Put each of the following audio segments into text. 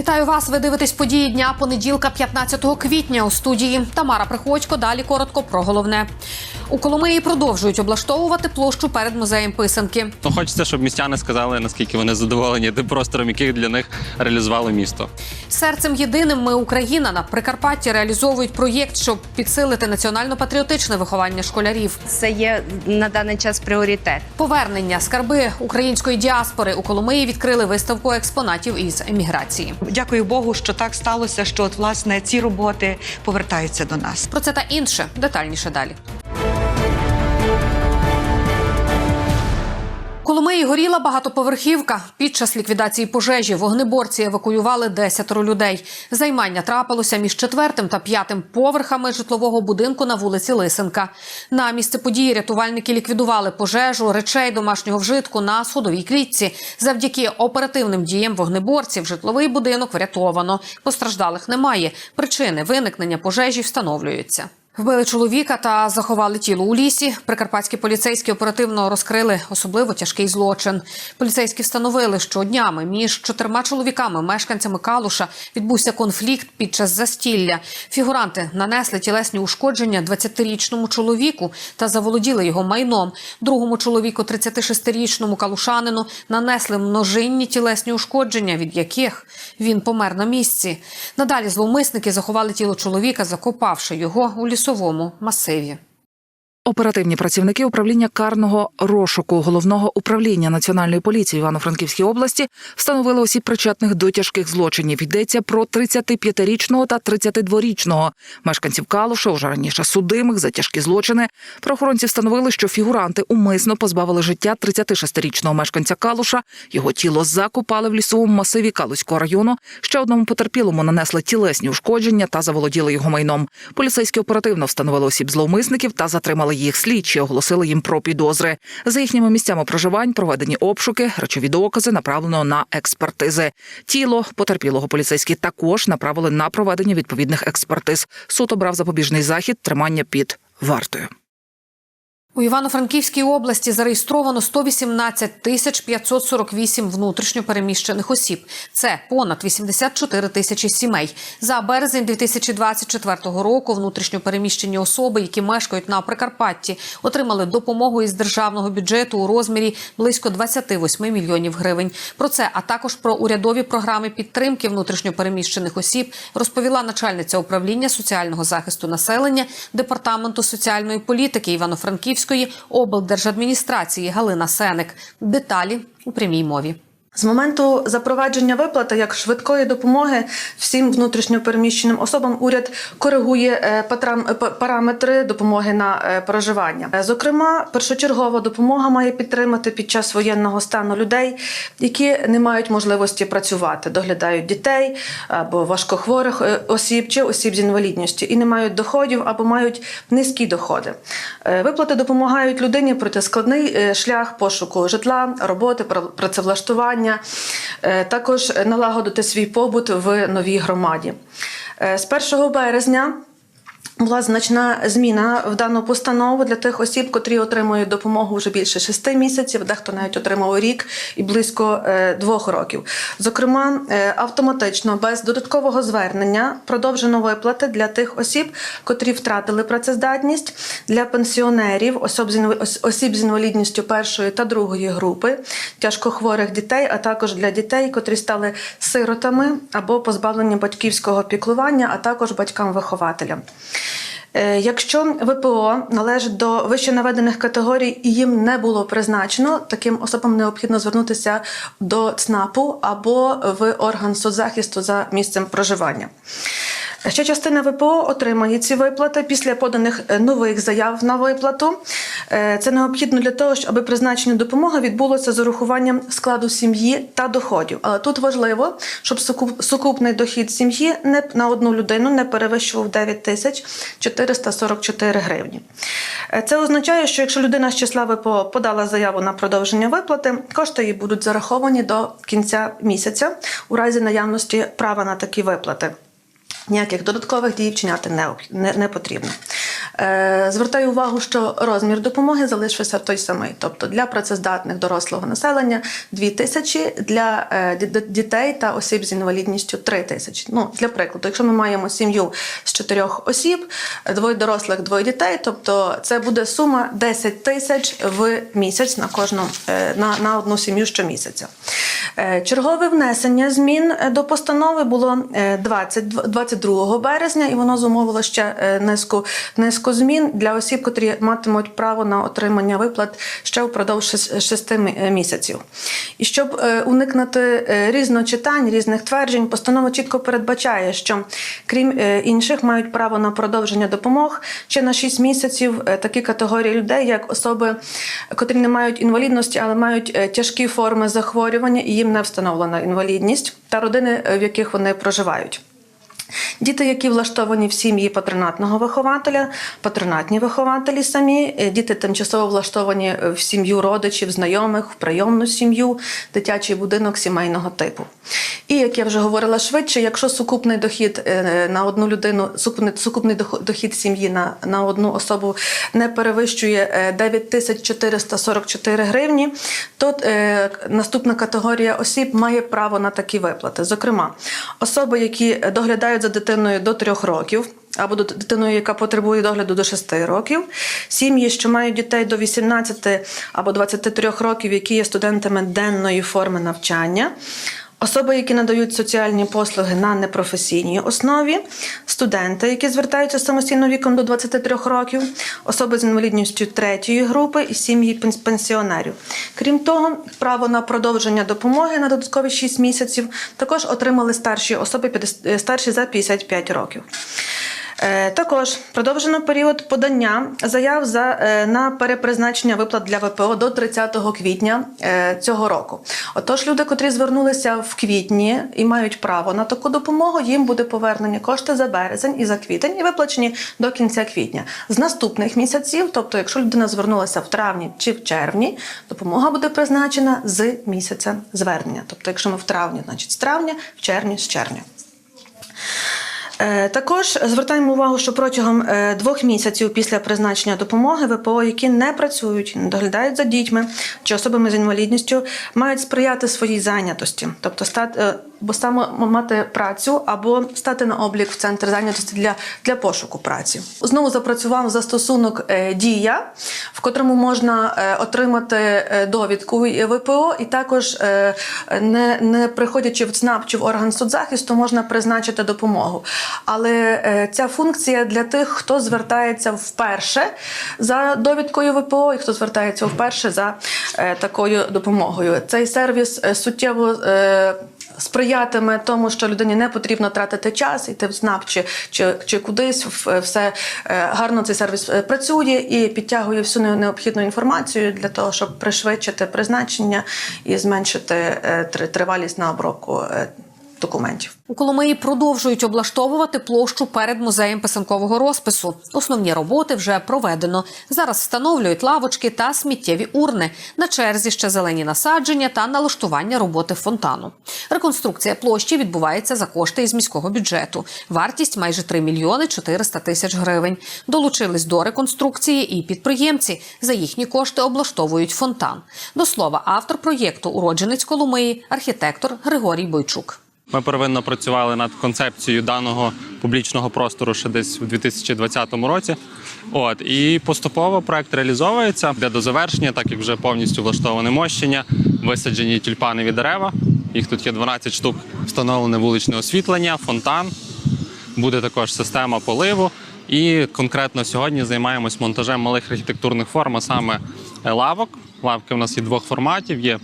Вітаю вас. Ви дивитесь події дня понеділка, 15 квітня у студії. Тамара Приходько. Далі коротко про головне. У Коломиї продовжують облаштовувати площу перед музеєм писанки. Ну, хочеться, щоб містяни сказали, наскільки вони задоволені тим простором, яких для них реалізувало місто. Серцем єдиним ми Україна на Прикарпатті реалізовують проєкт, щоб підсилити національно-патріотичне виховання школярів. Це є на даний час пріоритет. Повернення скарби української діаспори у Коломиї відкрили виставку експонатів із еміграції. Дякую Богу, що так сталося, що от власне ці роботи повертаються до нас. Про це та інше детальніше далі. Коломиї горіла багатоповерхівка. Під час ліквідації пожежі вогнеборці евакуювали десятеро людей. Займання трапилося між четвертим та п'ятим поверхами житлового будинку на вулиці Лисенка. На місце події рятувальники ліквідували пожежу речей домашнього вжитку на сходовій клітці. Завдяки оперативним діям вогнеборців житловий будинок врятовано. Постраждалих немає. Причини виникнення пожежі встановлюються. Вбили чоловіка та заховали тіло у лісі. Прикарпатські поліцейські оперативно розкрили особливо тяжкий злочин. Поліцейські встановили, що днями між чотирма чоловіками, мешканцями Калуша, відбувся конфлікт під час застілля. Фігуранти нанесли тілесні ушкодження 20-річному чоловіку та заволоділи його майном. Другому чоловіку, 36-річному калушанину, нанесли множинні тілесні ушкодження, від яких він помер на місці. Надалі зловмисники заховали тіло чоловіка, закопавши його у лісовому масиві. Оперативні працівники управління карного розшуку головного управління національної поліції Івано-Франківській області встановили осіб причетних до тяжких злочинів. Йдеться про 35-річного та 32-річного мешканців Калуша, уже раніше судимих за тяжкі злочини. Правоохоронці встановили, що фігуранти умисно позбавили життя 36-річного мешканця Калуша. Його тіло закопали в лісовому масиві Калуського району. Ще одному потерпілому нанесли тілесні ушкодження та заволоділи його майном. Поліцейські оперативно встановили осіб зловмисників та затримали їх. Слідчі оголосили їм про підозри. За їхніми місцями проживань проведені обшуки, речові докази направлено на експертизи. Тіло потерпілого поліцейські також направили на проведення відповідних експертиз. Суд обрав запобіжний захід тримання під вартою. У Івано-Франківській області зареєстровано 118 тисяч 548 внутрішньо переміщених осіб. Це понад 84 тисячі сімей. За березень 2024 року внутрішньо переміщені особи, які мешкають на Прикарпатті, отримали допомогу із державного бюджету у розмірі близько 28 мільйонів гривень. Про це, а також про урядові програми підтримки внутрішньо переміщених осіб, розповіла начальниця управління соціального захисту населення департаменту соціальної політики Івано-Франківської облдержадміністрації Галина Сеник. Деталі у прямій мові. З моменту запровадження виплати як швидкої допомоги всім внутрішньопереміщеним особам уряд коригує е, патрам- параметри допомоги на е, проживання. Е, Зокрема, першочергова допомога має підтримати під час воєнного стану людей, які не мають можливості працювати, доглядають дітей або важкохворих е, осіб чи осіб з інвалідністю і не мають доходів або мають низькі доходи. Е, Виплати допомагають людині пройти складний е, шлях пошуку житла, роботи, пра- працевлаштування, е, також налагодити свій побут в новій громаді. Е, З 1 березня. Була значна зміна в дану постанову для тих осіб, котрі отримують допомогу вже більше шести місяців, дехто навіть отримав рік і близько е, двох років. Зокрема, е, автоматично без додаткового звернення продовжено виплати для тих осіб, котрі втратили працездатність, для пенсіонерів, осіб з інвалідністю першої та другої групи, тяжкохворих дітей, а також для дітей, котрі стали сиротами або позбавлені батьківського піклування, а також батькам-вихователям. Е, Якщо ВПО належить до вище наведених категорій і їм не було призначено, таким особам необхідно звернутися до ЦНАПу або в орган соцзахисту за місцем проживання. Ще частина ВПО отримає ці виплати після поданих е, нових заяв на виплату. Е, Це необхідно для того, щоб призначення допомоги відбулося з урахуванням складу сім'ї та доходів. Але тут важливо, щоб сукупний дохід сім'ї не на одну людину не перевищував 9 тисяч 444 гривні. Е, Це означає, що якщо людина з числа ВПО подала заяву на продовження виплати, кошти їй будуть зараховані до кінця місяця у разі наявності права на такі виплати. Ніяких додаткових дій вчиняти не, не, не потрібно. Е, Звертаю увагу, що розмір допомоги залишився той самий. Тобто для працездатних дорослого населення 2 тисячі, для е, дітей та осіб з інвалідністю 3 тисячі. Ну, для прикладу, якщо ми маємо сім'ю з чотирьох осіб, двоє дорослих, двоє дітей, тобто це буде сума 10 тисяч в місяць на кожну е, на, на одну сім'ю щомісяця. Чергове внесення змін до постанови було е, 20, 22 березня, і воно зумовило ще е, низку, низку змін для осіб, котрі матимуть право на отримання виплат ще впродовж 6 місяців. І щоб е, уникнути е, різночитань, різних тверджень, постанова чітко передбачає, що крім е, інших мають право на продовження допомог ще на 6 місяців е, такі категорії людей, як особи, котрі не мають інвалідності, але мають е, тяжкі форми захворювання, і їм не встановлена інвалідність, та родини, е, в яких вони проживають. Діти, які влаштовані в сім'ї патронатного вихователя, патронатні вихователі самі, е, діти тимчасово влаштовані е, в сім'ю родичів, знайомих, в прийомну сім'ю, дитячий будинок сімейного типу. І як я вже говорила швидше, якщо сукупний дохід е, на одну людину, сукупний, дохід сім'ї на, на одну особу не перевищує е, 9444 гривні, то е, наступна категорія осіб має право на такі виплати. Зокрема, особи, які доглядають за дитиною до 3 років. Або до дитиною, яка потребує догляду до 6 років, сім'ї, що мають дітей до 18 або 23 років, які є студентами денної форми навчання, Особи, які надають соціальні послуги на непрофесійній основі, студенти, які звертаються самостійно віком до 23 років, особи з інвалідністю третьої групи і сім'ї пенс- пенсіонерів. Крім того, право на продовження допомоги на додаткові 6 місяців також отримали старші особи 50 е, старші за 55 років. Е, Також продовжено період подання заяв за е, на перепризначення виплат для ВПО до 30 квітня е, цього року. Отож, люди, котрі звернулися в квітні і мають право на таку допомогу, їм буде повернені кошти за березень і за квітень і виплачені до кінця квітня. З наступних місяців, тобто, якщо людина звернулася в травні чи в червні, допомога буде призначена з місяця звернення. Тобто, якщо ми в травні, значить з травня, в червні з червня. Е, Також звертаємо увагу, що протягом е, двох місяців після призначення допомоги ВПО, які не працюють, не доглядають за дітьми чи особами з інвалідністю, мають сприяти своїй зайнятості, тобто стати е, бо саме мати працю або стати на облік в центр зайнятості для, для пошуку праці. Знову запрацював застосунок е, Дія, в котрому можна е, отримати е, довідку ВПО, і також не, не приходячи в ЦНАП чи в орган соцзахисту, можна призначити допомогу. Але ця функція для тих, хто звертається вперше за довідкою ВПО, і хто звертається вперше за такою допомогою. Цей сервіс суттєво. Е, Сприятиме тому, що людині не потрібно тратити час, йти в СНАП чи, чи, чи кудись. Все е, гарно цей сервіс е, працює і підтягує всю необхідну інформацію для того, щоб пришвидшити призначення і зменшити е, тривалість на обробку е, документів. У Коломиї продовжують облаштовувати площу перед музеєм писанкового розпису. Основні роботи вже проведено. Зараз встановлюють лавочки та сміттєві урни. На черзі ще зелені насадження та налаштування роботи фонтану. Реконструкція площі відбувається за кошти із міського бюджету. Вартість майже 3 мільйони 400 тисяч гривень. Долучились до реконструкції і підприємці. За їхні кошти облаштовують фонтан. До слова, автор проєкту уродженець Коломиї, архітектор Григорій Бойчук. Ми первинно працювали над концепцією даного публічного простору ще десь у 2020 році. От і поступово проект реалізовується де до завершення, так як вже повністю влаштоване мощення, висаджені тюльпанові дерева. Їх тут є 12 штук. Встановлене вуличне освітлення, фонтан. Буде також система поливу. І конкретно сьогодні займаємось монтажем малих архітектурних форм, а саме лавок. Лавки у нас є двох форматів. Є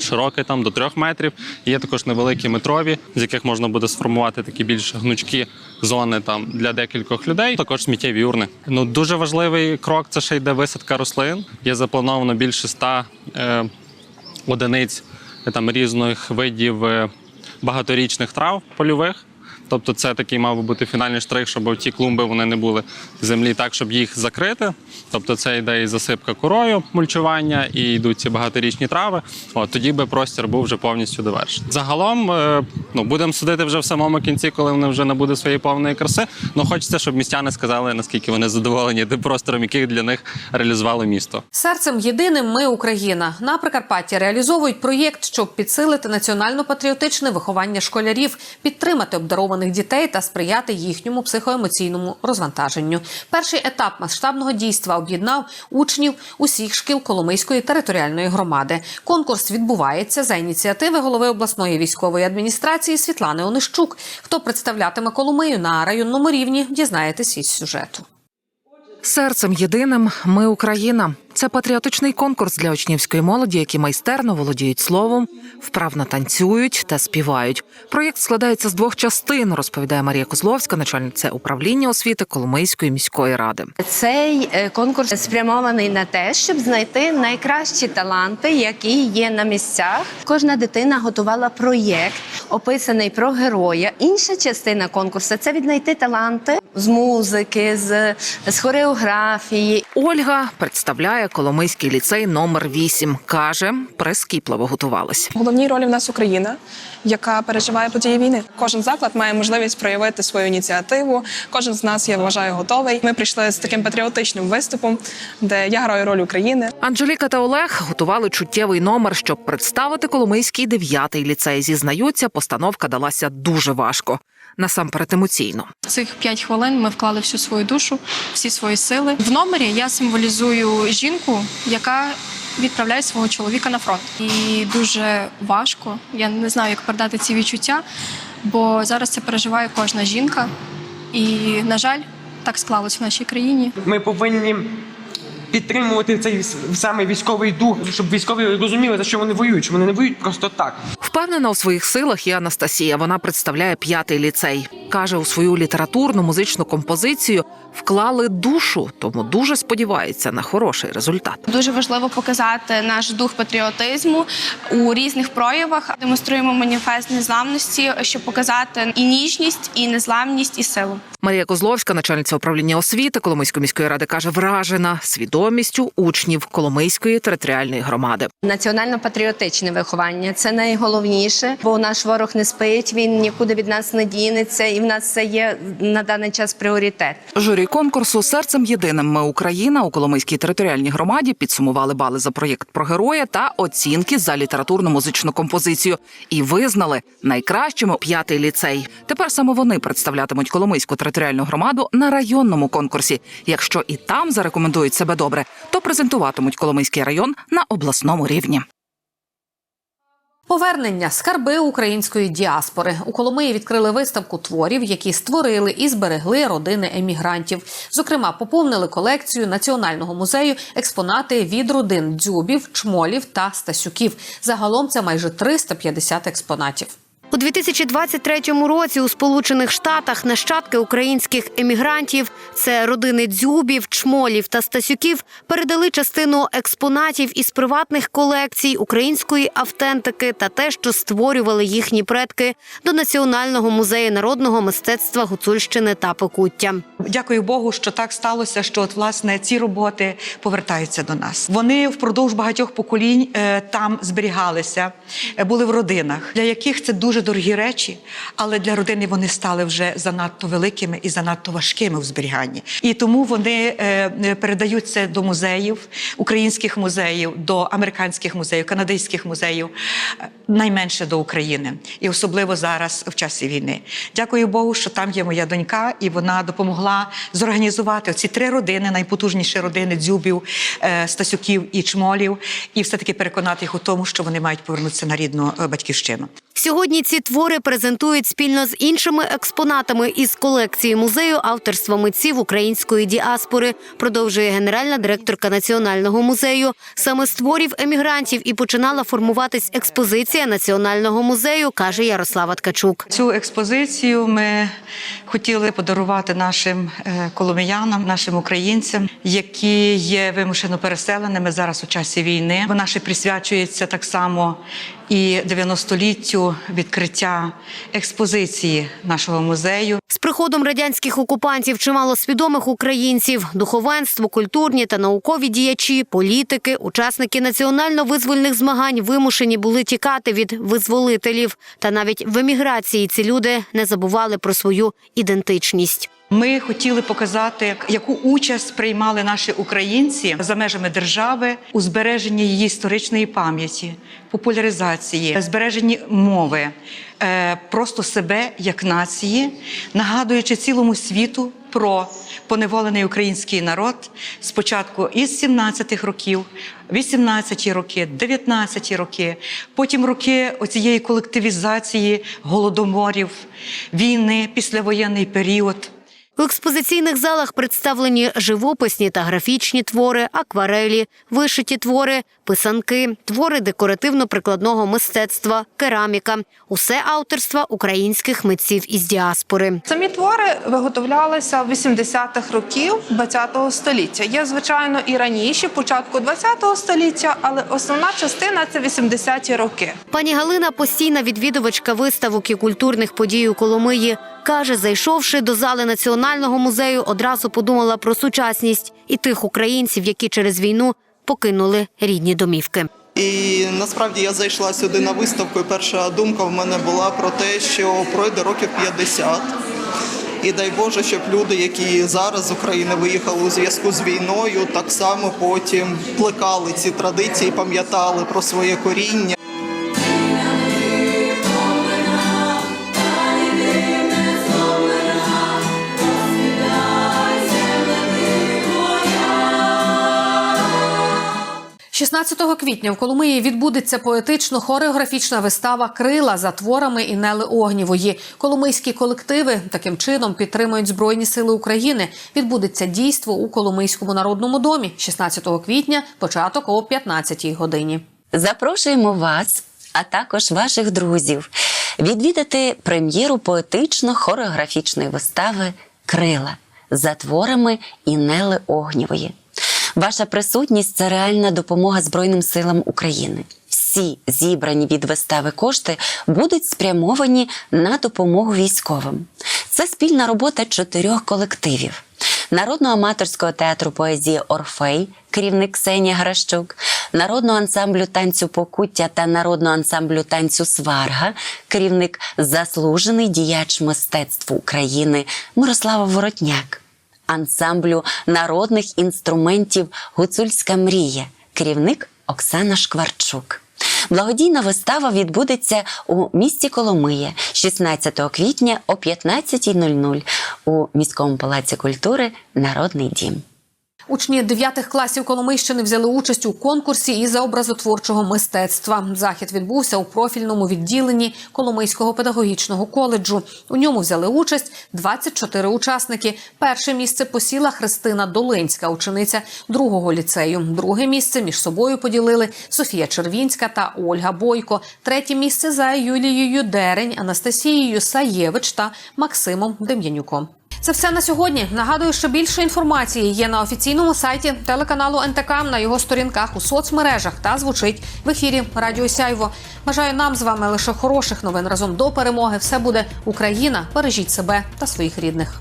широкі там до трьох метрів. Є також невеликі метрові, з яких можна буде сформувати такі більш гнучкі зони там для декількох людей. Також сміттєві урни. Ну дуже важливий крок. Це ще йде висадка рослин. Є заплановано більше ста е, одиниць е, там різних видів е, багаторічних трав польових. Тобто, це такий мав би бути фінальний штрих, щоб ті клумби вони не були в землі, так щоб їх закрити. Тобто, це йде і засипка корою, мульчування, і йдуть ці багаторічні трави. От тоді би простір був вже повністю довершений. Загалом, е, ну будемо судити вже в самому кінці, коли вони вже не буде своєї повної краси. Ну хочеться, щоб містяни сказали, наскільки вони задоволені тим простором, який для них реалізувало місто. Серцем єдиним ми Україна на Прикарпатті реалізовують проєкт, щоб підсилити національно-патріотичне виховання школярів, підтримати обдарованих дітей та сприяти їхньому психоемоційному розвантаженню. Перший етап масштабного дійства об'єднав учнів усіх шкіл Коломийської територіальної громади. Конкурс відбувається за ініціативи голови обласної військової адміністрації Світлани Онищук. Хто представлятиме Коломию на районному рівні, дізнаєтесь із сюжету. Серцем єдиним ми Україна. Це патріотичний конкурс для учнівської молоді, які майстерно володіють словом, вправно танцюють та співають. Проєкт складається з двох частин, розповідає Марія Козловська, начальниця управління освіти Коломийської міської ради. Цей е, конкурс спрямований на те, щоб знайти найкращі таланти, які є на місцях. Кожна дитина готувала проєкт, описаний про героя. Інша частина конкурсу це віднайти таланти з музики, з, з хореографії. Ольга представляє Коломийський ліцей номер 8 каже, прискіпливо готувалась. В головній ролі в нас Україна, яка переживає події війни. Кожен заклад має можливість проявити свою ініціативу. Кожен з нас я вважаю готовий. Ми прийшли з таким патріотичним виступом, де я граю роль України. Анжеліка та Олег готували чуттєвий номер, щоб представити Коломийський дев'ятий ліцей. Зізнаються, постановка далася дуже важко, насамперед емоційно. Цих п'ять хвилин ми вклали всю свою душу, всі свої сили. В номері я символізую жінку, яка відправляє свого чоловіка на фронт. І дуже важко. Я не знаю, як передати ці відчуття, бо зараз це переживає кожна жінка. І, на жаль, так склалось в нашій країні. Ми повинні підтримувати цей саме військовий дух, щоб військові розуміли, за що вони воюють. що Вони не воюють просто так. Впевнена у своїх силах і Анастасія. Вона представляє п'ятий ліцей. каже, у свою літературну музичну композицію вклали душу, тому дуже сподівається на хороший результат. Дуже важливо показати наш дух патріотизму у різних проявах. Демонструємо маніфест незламності, щоб показати і ніжність, і незламність, і силу. Марія Козловська, начальниця управління освіти Коломийської міської ради, каже, вражена свідомістю учнів Коломийської територіальної громади. Національно-патріотичне виховання це найголовніше, бо наш ворог не спить, він нікуди від нас не дінеться, і в нас це є на даний час пріоритет. Журі конкурсу серцем єдиним ми Україна у Коломийській територіальній громаді підсумували бали за проєкт про героя та оцінки за літературну музичну композицію і визнали найкращими п'ятий ліцей. Тепер саме вони представлятимуть Коломийську територіальну громаду на районному конкурсі. Якщо і там зарекомендують себе добре, то презентуватимуть Коломийський район на обласному рівні. Повернення скарби української діаспори у Коломиї відкрили виставку творів, які створили і зберегли родини емігрантів. Зокрема, поповнили колекцію національного музею експонати від родин дзюбів, чмолів та стасюків. Загалом це майже 350 експонатів. У 2023 році у Сполучених Штатах нащадки українських емігрантів, це родини дзюбів, чмолів та стасюків, передали частину експонатів із приватних колекцій української автентики та те, що створювали їхні предки, до Національного музею народного мистецтва Гуцульщини та Покуття. Дякую Богу, що так сталося, що от власне ці роботи повертаються до нас. Вони впродовж багатьох поколінь е, там зберігалися, е, були в родинах, для яких це дуже дорогі речі, але для родини вони стали вже занадто великими і занадто важкими в зберіганні. І тому вони е, е, передаються до музеїв, українських музеїв, до американських музеїв, канадських музеїв, е, найменше до України, і особливо зараз в часі війни. Дякую Богу, що там є моя донька, і вона допомогла зорганізувати ці три родини, найпотужніші родини дзюбів, стасюків і чмолів, і все таки переконати їх у тому, що вони мають повернутися на рідну батьківщину. Сьогодні ці твори презентують спільно з іншими експонатами із колекції музею авторства митців української діаспори. Продовжує генеральна директорка національного музею. Саме з творів емігрантів і починала формуватись експозиція національного музею, каже Ярослава Ткачук. Цю експозицію ми хотіли подарувати нашим е, коломиянам, нашим українцям, які є вимушено переселеними зараз у часі війни. Вона ще присвячується так само і 90-літтю відкриття експозиції нашого музею. З приходом радянських окупантів чимало свідомих українців, духовенство, культурні та наукові діячі, політики, учасники національно-визвольних змагань вимушені були тікати від визволителів. Та навіть в еміграції ці люди не забували про свою ідентичність. Ми хотіли показати, яку участь приймали наші українці за межами держави у збереженні її історичної пам'яті, популяризації, збереженні мови, е, просто себе як нації, нагадуючи цілому світу про поневолений український народ спочатку із 17-х років, 18-ті роки, 19-ті роки, потім роки оцієї колективізації голодоморів, війни, післявоєнний період. У експозиційних залах представлені живописні та графічні твори, акварелі, вишиті твори, писанки, твори декоративно-прикладного мистецтва, кераміка усе авторства українських митців із діаспори. Самі твори виготовлялися в 80-х років ХХ століття. Є, звичайно, і раніше, початку ХХ століття, але основна частина це 80-ті роки. Пані Галина постійна відвідувачка виставок і культурних подій у Коломиї. Каже, зайшовши до зали національного музею, одразу подумала про сучасність і тих українців, які через війну покинули рідні домівки. І насправді я зайшла сюди на виставку. і Перша думка в мене була про те, що пройде років 50. І дай Боже, щоб люди, які зараз з України виїхали у зв'язку з війною, так само потім плекали ці традиції, пам'ятали про своє коріння. – 16 квітня в Коломиї відбудеться поетично-хореографічна вистава Крила за творами Інели Огнівої. Коломийські колективи таким чином підтримують Збройні Сили України. Відбудеться дійство у Коломийському народному домі 16 квітня, початок о 15 годині. Запрошуємо вас, а також ваших друзів, відвідати прем'єру поетично-хореографічної вистави Крила за творами Інели Огнєвої. Ваша присутність це реальна допомога Збройним силам України. Всі зібрані від вистави кошти будуть спрямовані на допомогу військовим. Це спільна робота чотирьох колективів: народного аматорського театру поезії Орфей, керівник Ксенія Гращук, народного ансамблю танцю Покуття та народного ансамблю танцю Сварга, керівник заслужений діяч мистецтв України Мирослава Воротняк ансамблю народних інструментів Гуцульська мрія, керівник Оксана Шкварчук. Благодійна вистава відбудеться у місті Коломия 16 квітня о 15.00 у міському палаці культури Народний дім. Учні 9 класів Коломийщини взяли участь у конкурсі із образотворчого мистецтва. Захід відбувся у профільному відділенні Коломийського педагогічного коледжу. У ньому взяли участь 24 учасники. Перше місце посіла Христина Долинська, учениця другого ліцею. Друге місце між собою поділили Софія Червінська та Ольга Бойко. Третє місце за Юлією Дерень, Анастасією Саєвич та Максимом Дем'янюком. Це все на сьогодні. Нагадую, що більше інформації є на офіційному сайті телеканалу НТК на його сторінках у соцмережах та звучить в ефірі Радіо Сяйво. Бажаю нам з вами лише хороших новин разом до перемоги. Все буде Україна. Бережіть себе та своїх рідних.